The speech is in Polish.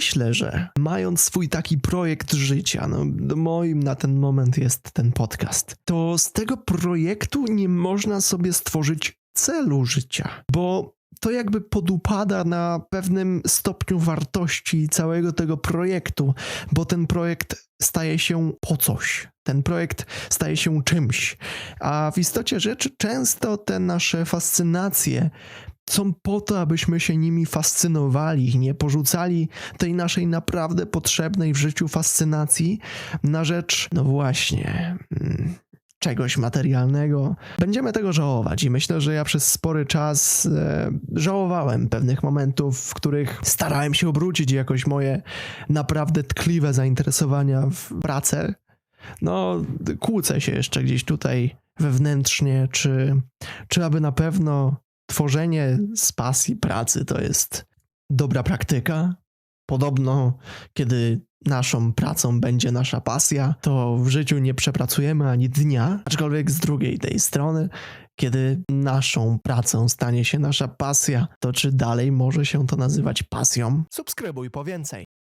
myślę, że mając swój taki projekt życia, no moim na ten moment jest ten podcast, to z tego projektu nie można sobie stworzyć celu życia, bo to jakby podupada na pewnym stopniu wartości całego tego projektu, bo ten projekt staje się po coś. Ten projekt staje się czymś. A w istocie rzeczy często te nasze fascynacje są po to, abyśmy się nimi fascynowali, nie porzucali tej naszej naprawdę potrzebnej w życiu fascynacji na rzecz, no właśnie, mm, czegoś materialnego. Będziemy tego żałować i myślę, że ja przez spory czas e, żałowałem pewnych momentów, w których starałem się obrócić jakoś moje naprawdę tkliwe zainteresowania w pracę. No, kłócę się jeszcze gdzieś tutaj wewnętrznie, czy, czy aby na pewno tworzenie z pasji pracy to jest dobra praktyka. Podobno, kiedy naszą pracą będzie nasza pasja, to w życiu nie przepracujemy ani dnia, aczkolwiek z drugiej tej strony, kiedy naszą pracą stanie się nasza pasja, to czy dalej może się to nazywać pasją? Subskrybuj po więcej.